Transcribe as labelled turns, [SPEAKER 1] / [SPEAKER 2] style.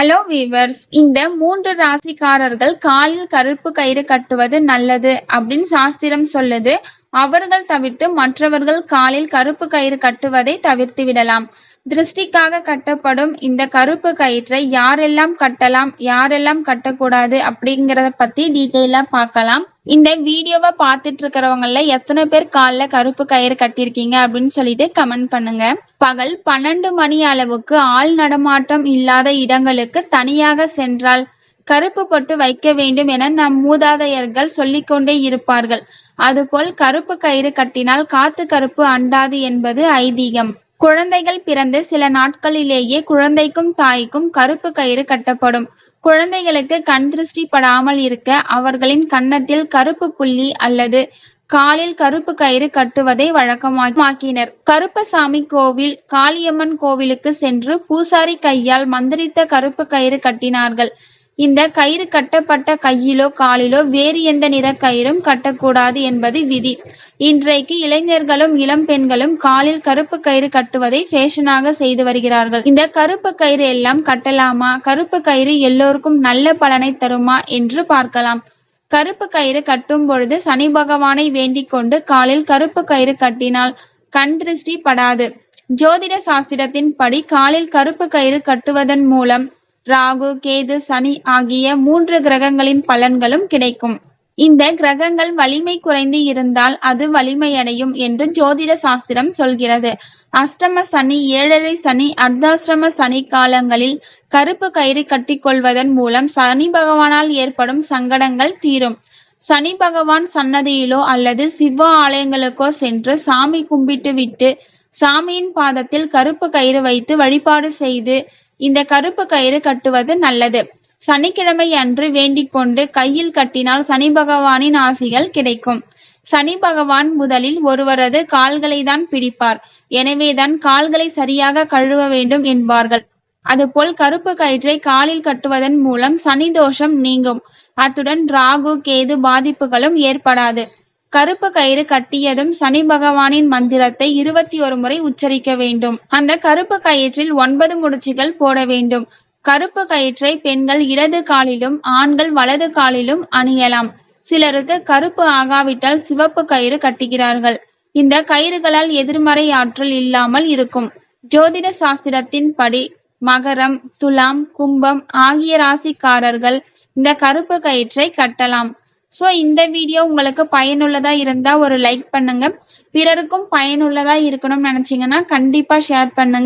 [SPEAKER 1] Hello viewers இந்த மூன்று ராசிக்காரர்கள் காலில் கருப்பு கயிறு கட்டுவது நல்லது அப்படின்னு சாஸ்திரம் சொல்லுது. அவர்கள் தவிர்த்து மற்றவர்கள் காலில் கருப்பு கயிறு கட்டுவதை தவிர்த்து விடலாம். திருஷ்டிக்காக கட்டப்படும் இந்த கருப்பு கயிற்றை யாரெல்லாம் கட்டலாம் யாரெல்லாம் கட்டக்கூடாது அப்படிங்கிறத பத்தி டீட்டெயிலா பார்க்கலாம். இந்த வீடியோவை பார்த்துட்டு இருக்கிறவங்கள எத்தனை பேர் காலில் கருப்பு கயிறு கட்டியிருக்கீங்க அப்படின்னு சொல்லிட்டு கமெண்ட் பண்ணுங்க. பகல் பன்னெண்டு மணி அளவுக்கு ஆள் நடமாட்டம் இல்லாத இடங்களுக்கு தனியாக சென்றால் கருப்பு பொட்டு வைக்க வேண்டும் என நம் மூதாதையர்கள் சொல்லிக்கொண்டே இருப்பார்கள். அதுபோல் கருப்பு கயிறு கட்டினால் காத்து கருப்பு அண்டாது என்பது ஐதீகம். குழந்தைகள் பிறந்து சில நாட்களிலேயே குழந்தைக்கும் தாய்க்கும் கருப்பு கயிறு கட்டப்படும். குழந்தைகளுக்கு கண் திருஷ்டி படாமல் இருக்க அவர்களின் கன்னத்தில் கருப்பு புள்ளி அல்லது காலில் கருப்பு கயிறு கட்டுவதை வழக்கமாக்கினர். கருப்பசாமி கோவில் காளியம்மன் கோவிலுக்கு சென்று பூசாரி கையால் மந்திரித்த கருப்பு கயிறு கட்டினார்கள். இந்த கயிறு கட்டப்பட்ட கையிலோ காலிலோ வேறு எந்த நிற கயிறும் கட்டக்கூடாது என்பது விதி. இன்றைக்கு இளைஞர்களும் இளம் பெண்களும் காலில் கருப்பு கயிறு கட்டுவதை ஃபேஷனாக செய்து வருகிறார்கள். இந்த கருப்பு கயிறு எல்லாம் கட்டலாமா? கருப்பு கயிறு எல்லோருக்கும் நல்ல பலனை தருமா என்று பார்க்கலாம். கருப்பு கயிறு கட்டும் பொழுது சனி பகவானை வேண்டிக் கொண்டு காலில் கருப்பு கயிறு கட்டினால் கண் திருஷ்டி படாது. ஜோதிட சாஸ்திரத்தின் படி காலில் கருப்பு கயிறு கட்டுவதன் மூலம் ராகு கேது சனி ஆகிய மூன்று கிரகங்களின் பலன்களும் கிடைக்கும். இந்த கிரகங்கள் வலிமை குறைந்து இருந்தால் அது வலிமையடையும் என்று ஜோதிட சாஸ்திரம் சொல்கிறது. அஷ்டம சனி ஏழரை சனி அர்த்தாஷ்டம சனி காலங்களில் கருப்பு கயிறு கட்டிக்கொள்வதன் மூலம் சனி பகவானால் ஏற்படும் சங்கடங்கள் தீரும். சனி பகவான் சன்னதியிலோ அல்லது சிவ ஆலயங்களுக்கோ சென்று சாமி கும்பிட்டு விட்டு சாமியின் பாதத்தில் கருப்பு கயிறு வைத்து வழிபாடு செய்து இந்த கருப்பு கயிறு கட்டுவது நல்லது. சனிக்கிழமை அன்று வேண்டிக் கொண்டு கையில் கட்டினால் சனி பகவானின் ஆசிகள் கிடைக்கும். சனி பகவான் முதலில் ஒருவரது கால்களை தான் பிடிப்பார். எனவேதான் கால்களை சரியாக கழுவ வேண்டும் என்பார்கள். அதுபோல் கருப்பு கயிற்றை காலில் கட்டுவதன் மூலம் சனி தோஷம் நீங்கும். அத்துடன் ராகு கேது பாதிப்புகளும் ஏற்படாது. கருப்பு கயிறு கட்டியதும் சனி பகவானின் மந்திரத்தை இருபத்தி ஒரு முறை உச்சரிக்க வேண்டும். அந்த கருப்பு கயிற்றில் ஒன்பது முடிச்சுகள் போட வேண்டும். கருப்பு கயிற்றை பெண்கள் இடது காலிலும் ஆண்கள் வலது காலிலும் அணியலாம். சிலருக்கு கருப்பு ஆகாவிட்டால் சிவப்பு கயிறு கட்டுகிறார்கள். இந்த கயிறுகளால் எதிர்மறை ஆற்றல் இல்லாமல் இருக்கும். ஜோதிட சாஸ்திரத்தின் படி மகரம் துலாம் கும்பம் ஆகிய ராசிக்காரர்கள் இந்த கருப்பு கயிற்றை கட்டலாம். ஸோ இந்த வீடியோ உங்களுக்கு பயனுள்ளதா இருந்தா ஒரு லைக் பண்ணுங்க. பிறருக்கும் பயனுள்ளதா இருக்கணும்னு நினைச்சீங்கன்னா கண்டிப்பா ஷேர் பண்ணுங்க.